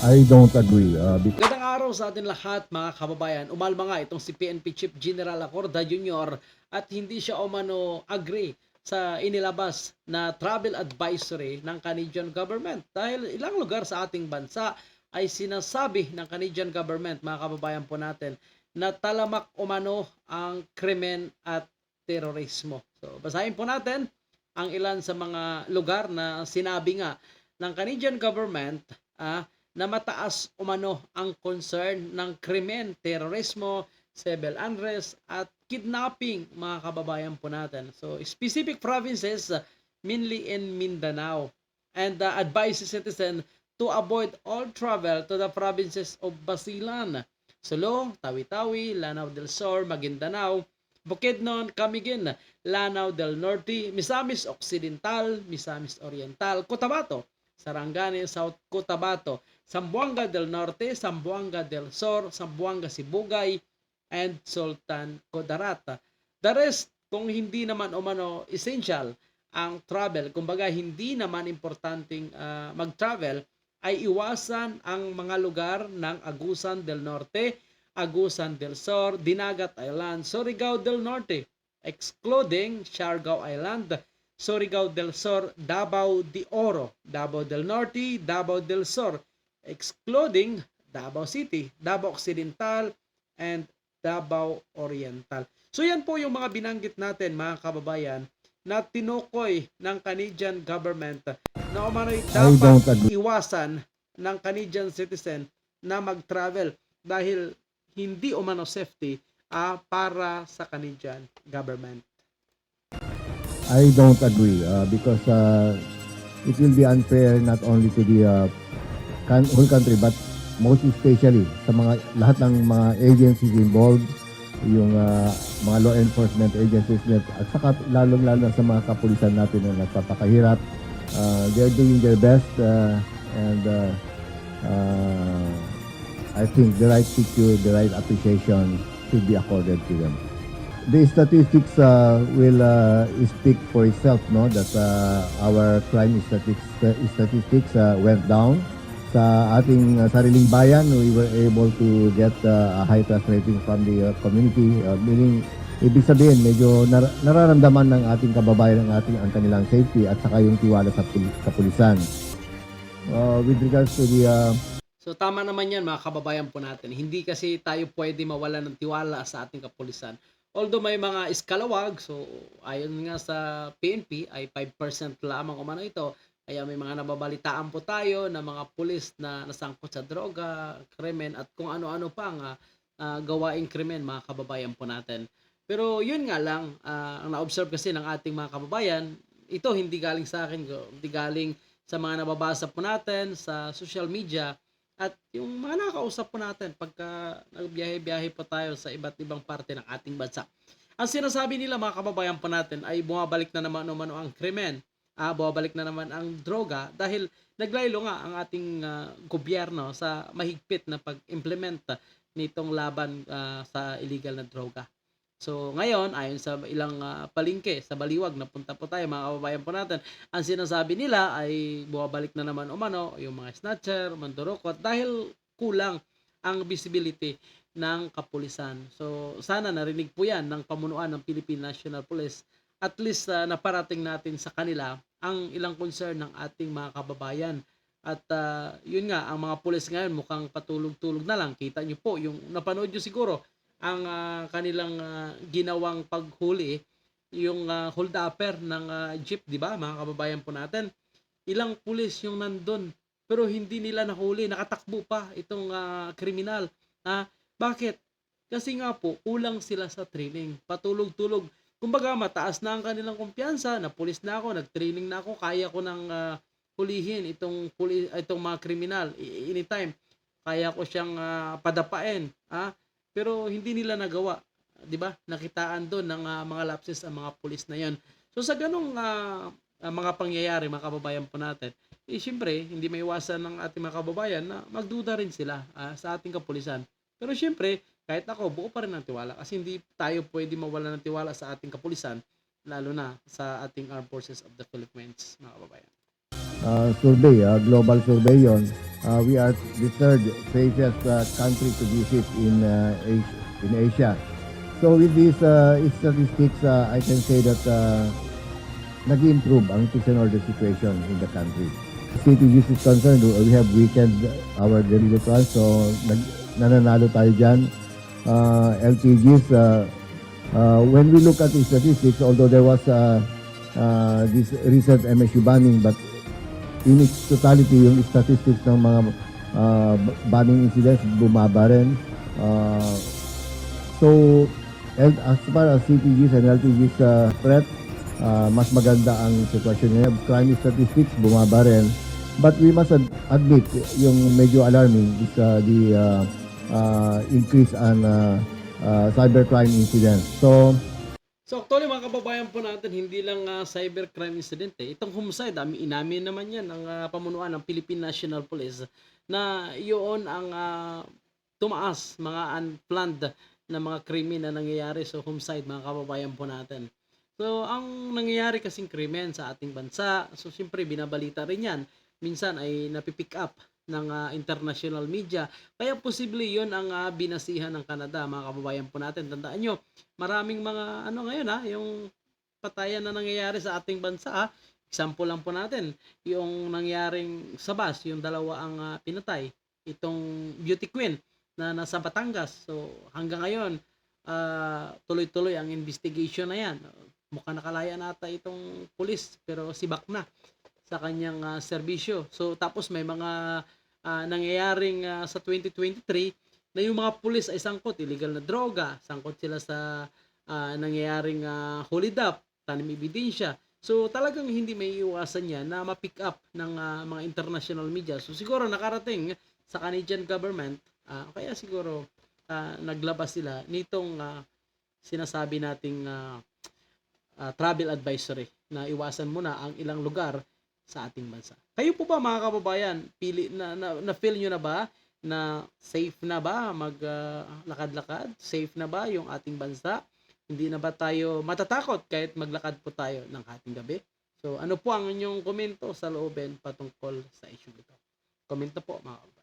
I don't agree. Uh, because Magandang araw sa atin lahat mga kababayan. Umalma nga itong si PNP Chief General Acorda Jr. at hindi siya umano agree sa inilabas na travel advisory ng Canadian government. Dahil ilang lugar sa ating bansa ay sinasabi ng Canadian government, mga kababayan po natin, na talamak umano ang krimen at terorismo. So basahin po natin ang ilan sa mga lugar na sinabi nga ng Canadian government ah, na mataas umano ang concern ng krimen, terorismo, civil unrest at kidnapping mga kababayan po natin. So specific provinces mainly in Mindanao and uh, advise citizen to avoid all travel to the provinces of Basilan, Sulu, Tawi-Tawi, Lanao del Sur, Maguindanao, Bukidnon, Camiguin, Lanao del Norte, Misamis Occidental, Misamis Oriental, Cotabato, Sarangani, South Cotabato, Zamboanga del Norte, Zamboanga del Sur, Zamboanga Sibugay, and Sultan Kudarat. The rest, kung hindi naman umano essential ang travel, kumbaga hindi naman importanteng ah, mag-travel, ay iwasan ang mga lugar ng Agusan del Norte, Agusan del Sur, Dinagat Island, Surigao del Norte, excluding Siargao Island, Surigao del Sur, Davao de Oro, Davao del Norte, Davao del Sur, excluding Davao City, Davao Occidental, and Davao Oriental. So yan po yung mga binanggit natin mga kababayan na tinukoy ng Canadian government na umano'y dapat iwasan ng Canadian citizen na mag-travel dahil hindi umano safety ah, para sa Canadian government. I don't agree uh, because uh, it will be unfair not only to the uh, can- whole country but most especially sa mga lahat ng mga agencies involved yung uh, mga law enforcement agencies at saka lalong lalo sa mga kapulisan natin na nagpapakahirap uh, they're doing their best uh, and uh, uh, I think the right picture the right appreciation should be accorded to them the statistics uh, will uh, speak for itself no that uh, our crime statistics statistics uh, went down sa ating uh, sariling bayan we were able to get uh, a high trust rating from the uh, community uh, meaning ibig sabihin medyo nar- nararamdaman ng ating kababayan ang ating ang kanilang safety at saka yung tiwala sa pul- kapulisan uh, with regards to the uh, So tama naman yan mga kababayan po natin. Hindi kasi tayo pwede mawala ng tiwala sa ating kapulisan. Although may mga iskalawag, so ayon nga sa PNP ay 5% lamang umano ito. Kaya may mga nababalitaan po tayo na mga pulis na nasangkot sa droga, krimen at kung ano-ano pa nga ah, gawaing krimen mga kababayan po natin. Pero yun nga lang, ah, ang na-observe kasi ng ating mga kababayan, ito hindi galing sa akin, hindi galing sa mga nababasa po natin sa social media at yung mga nakakausap po natin pagka nagbiyahe-biyahe po tayo sa iba't ibang parte ng ating bansa. Ang sinasabi nila mga kababayan po natin ay bumabalik na naman umano ang krimen, ah, bumabalik na naman ang droga dahil naglaylo nga ang ating ah, gobyerno sa mahigpit na pag-implement nitong laban ah, sa illegal na droga. So ngayon, ayon sa ilang ah, palingke sa Baliwag, napunta po tayo mga kababayan po natin, ang sinasabi nila ay bumabalik na naman umano yung mga snatcher, mandurukot dahil kulang ang visibility ng kapulisan. So sana narinig po yan ng pamunuan ng Philippine National Police. At least ah, naparating natin sa kanila ang ilang concern ng ating mga kababayan. At ah, yun nga, ang mga pulis ngayon mukhang patulog-tulog na lang. Kita nyo po, yung napanood nyo siguro, ang ah, kanilang ah, ginawang paghuli yung uh, hold upper ng ah, jeep, 'di ba? Mga kababayan po natin. Ilang pulis yung nandun pero hindi nila nahuli, nakatakbo pa itong ah, kriminal. Ha? Bakit? Kasi nga po, kulang sila sa training. Patulog-tulog. Kumbaga, mataas na ang kanilang kumpiyansa, na pulis na ako, nag-training na ako, kaya ko nang ah, hulihin itong puli, itong mga kriminal anytime. Kaya ko siyang ah, padapain, ha? Pero hindi nila nagawa. 'di ba? Nakitaan doon ng ah, mga lapses ang mga pulis na 'yon. So sa ganong ah, mga pangyayari mga kababayan po natin, eh syempre hindi maiwasan ng ating mga kababayan na magduda rin sila ah, sa ating kapulisan. Pero syempre, kahit ako, buo pa rin ang tiwala kasi hindi tayo pwede mawala ng tiwala sa ating kapulisan lalo na sa ating Armed Forces of the Philippines, mga kababayan. uh, survey, uh, global survey yon. Uh, we are the third safest uh, country to visit in uh, Asia, in Asia. So with these uh, statistics, uh, I can say that uh, nag-improve ang peace order situation in the country. CTGs is concerned, we have weakened our delegate one, so nag, nananalo tayo dyan. Uh, LPGs, uh, uh, when we look at the statistics, although there was uh, uh, this recent MSU banning, but in its totality, yung statistics ng mga uh, banning incidents, bumaba rin. Uh, so, and as far as CPGs and LPGs uh, threat, uh, mas maganda ang sitwasyon ngayon. Crime statistics, bumaba rin. But we must ad- admit, yung medyo alarming is uh, the uh, uh, increase on uh, uh, cybercrime incidents. So, So actually mga kababayan po natin, hindi lang ah, cybercrime incident eh. Itong homicide, ami inamin naman yan ng ah, pamunuan ng Philippine National Police na yun ang ah, tumaas, mga unplanned na mga krimen na nangyayari sa homicide mga kababayan po natin. So ang nangyayari kasing krimen sa ating bansa, so siyempre binabalita rin yan. Minsan ay napipick up ng ah, international media. Kaya posible yun ang ah, binasihan ng Canada mga kababayan po natin. Tandaan nyo, maraming mga ano ngayon ha, yung patayan na nangyayari sa ating bansa ha. Example lang po natin, yung nangyaring sa bus, yung dalawa ang ah, pinatay, itong beauty queen na nasa Batangas. So hanggang ngayon, ah, tuloy-tuloy ang investigation na yan. Mukhang nakalaya nata itong pulis pero sibak na sa kanyang ah, serbisyo. So tapos may mga ah, nangyayaring ah, sa 2023 na yung mga pulis ay sangkot illegal na droga, sangkot sila sa ah, nangyayaring uh, hold up, tanim ebidensya. So talagang hindi may iwasan yan na ma-pick up ng ah, mga international media. So siguro nakarating sa Canadian government, ah, kaya siguro ah, naglabas sila nitong ah, sinasabi nating ah, ah, travel advisory na iwasan muna ang ilang lugar sa ating bansa. Kayo po ba mga kababayan, pili na, na, na feel nyo na ba na safe na ba maglakad-lakad? safe na ba yung ating bansa? Hindi na ba tayo matatakot kahit maglakad po tayo ng hating gabi? So ano po ang inyong komento sa loobin patungkol sa issue ito? Komento po mga kababayan.